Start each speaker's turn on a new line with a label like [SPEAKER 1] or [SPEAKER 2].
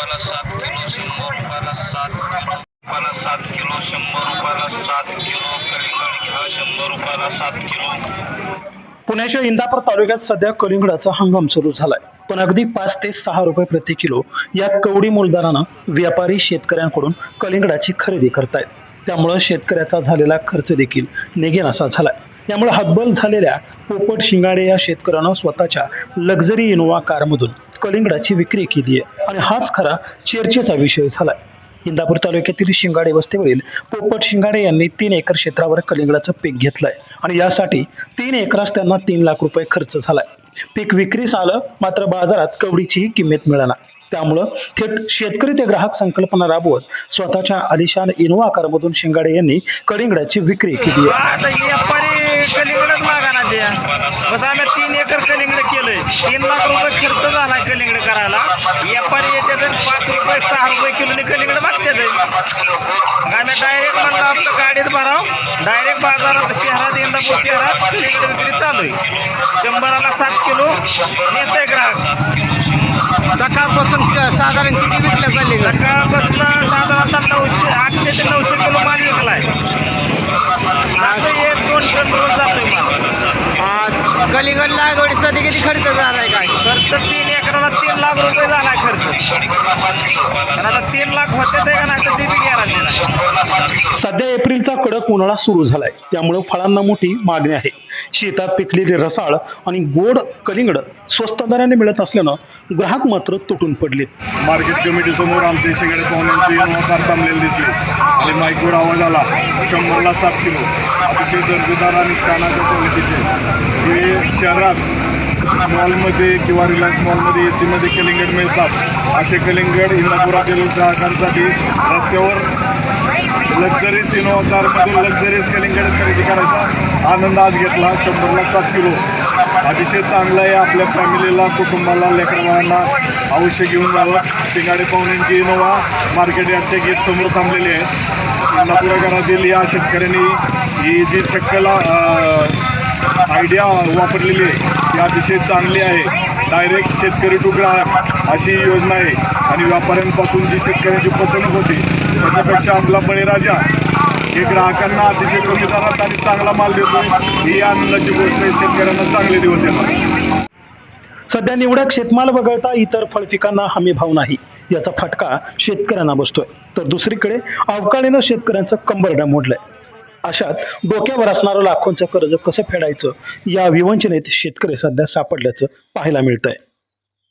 [SPEAKER 1] रुपयाला सात किलो शंभर रुपयाला सात किलो. रुपयाला सात किलो शंभर रुपयाला सात किलो. कलिंगड घ्या शंभर रुपयाला सात किलो.
[SPEAKER 2] पुण्याच्या इंदापूर तालुक्यात सध्या कलिंगडाचा हंगाम सुरू झालाय. पण अगदी पाच ते सहा रुपये प्रति किलो या कवडी मोलदारानं व्यापारी शेतकऱ्यांकडून कलिंगडाची खरेदी करतायत. त्यामुळं शेतकऱ्याचा झालेला खर्च देखील निघेनासा झालाय. त्यामुळे हतबल झालेल्या पोपट शिंगाडे या शेतकऱ्यानं स्वतःच्या लक्झरी इनोवा कारमधून कलिंगडाची विक्री केली आहे. आणि हाच खरा चर्चेचा विषय झालाय. इंदापूर तालुक्यातील शिंगाडे वस्तीवरील पोपट शिंगाडे यांनी तीन एकर क्षेत्रावर कलिंगडाचं पीक घेतलंय. आणि यासाठी तीन एकरास त्यांना तीन लाख रुपये खर्च झालाय. पीक विक्रीस आलं मात्र बाजारात कवडीचीही किंमत मिळाला. त्यामुळं थेट शेतकरी ते ग्राहक संकल्पना राबवत स्वतःच्या आलिशान इनोवा कारमधून शिंगाडे यांनी कलिंगडाची विक्री केली आहे.
[SPEAKER 3] एकर कलिंगड केलंय तीन लाख रुपये खर्च झाला कलिंगड करायला. व्यापारी येतात पाच रुपये सहा रुपये किलोने कलिंगड मागतात मग आम्ही डायरेक्ट म्हणलं आपलं गाडीत भराव. डायरेक्ट बाजारात शहरात इंदापूर शहरात कलिंगड विक्री चालू आहे. शंभराला सात किलो नेतंय ग्राहक.
[SPEAKER 4] सकाळपासून साधारण किती विकलं कलिंगड?
[SPEAKER 3] सकाळपासून साधारणतः
[SPEAKER 4] आज लागवडीसाठी किती खर्च झालाय काय?
[SPEAKER 3] खर्च तीन एकराला तीन लाख रुपये झाला खर्च. आता तीन लाख होते ते का नाही तर ते बी गॅरंटी नाही
[SPEAKER 2] सध्या एप्रिलचा कडक उन्हाळा सुरू झालाय. त्यामुळे फळांना मोठी मागणी आहे. शेतात पिकलेली रसाळ आणि गोड कलिंगड स्वस्त दराने मिळत असल्यानं ग्राहक मात्र तुटून पडलेत.
[SPEAKER 5] मार्केट कमिटी समोर आमचे शेगडे पाहुण्यांचे इनोवा दिसले. आणि माईकवर आवाज आला शंभरला सात किलो. अतिशय दर्जेदार आणि चानाच्या क्वालिटीचे. जे शहरात मॉलमध्ये किंवा रिलायन्स मॉलमध्ये ए सीमध्ये कलिंगड मिळतात. असे कलिंगड इंदापुरातील ग्राहकांसाठी रस्त्यावर लक्झरीस सिनोवा कारमधून कलिंगड खरेदी करायचा आनंद आज घेतला. शंभरला सात किलो. अतिशय चांगलं आहे आपल्या फॅमिलीला कुटुंबाला लेकरबाळांना अवश्य घेऊन जावं. शिंगाडे पाहुण्यांची इनोवा मार्केट यार्डच्या गेट समोर थांबलेली आहे इंदापुरा घरातील या शेतकऱ्यांनी ही जी चक्कला आयडिया वापरलेली आहे. ती अतिशय चांगली आहे. डायरेक्ट शेतकरी टू ग्राहक अशी योजना आहे. आणि व्यापाऱ्यांपासून जी शेतकऱ्यांची फसवणूक होती त्याच्यापेक्षा आपला बळीराजा हे ग्राहकांना अतिशय कमी दरात आणि चांगला माल देतो ही आनंदाची गोष्ट आहे. शेतकऱ्यांना चांगले दिवस येतात.
[SPEAKER 2] सध्या निवडक शेतमाल वगळता इतर फळपिकांना हमी भाव नाही. याचा फटका शेतकऱ्यांना बसतोय. तर दुसरीकडे अवकाळीनं शेतकऱ्यांचं कंबरडं मोडलंय. अशात डोक्यावर असणारं लाखोंचं कर्ज कसं फेडायचं? या विवंचनेत शेतकरी सध्या सापडल्याचं पाहायला मिळतंय.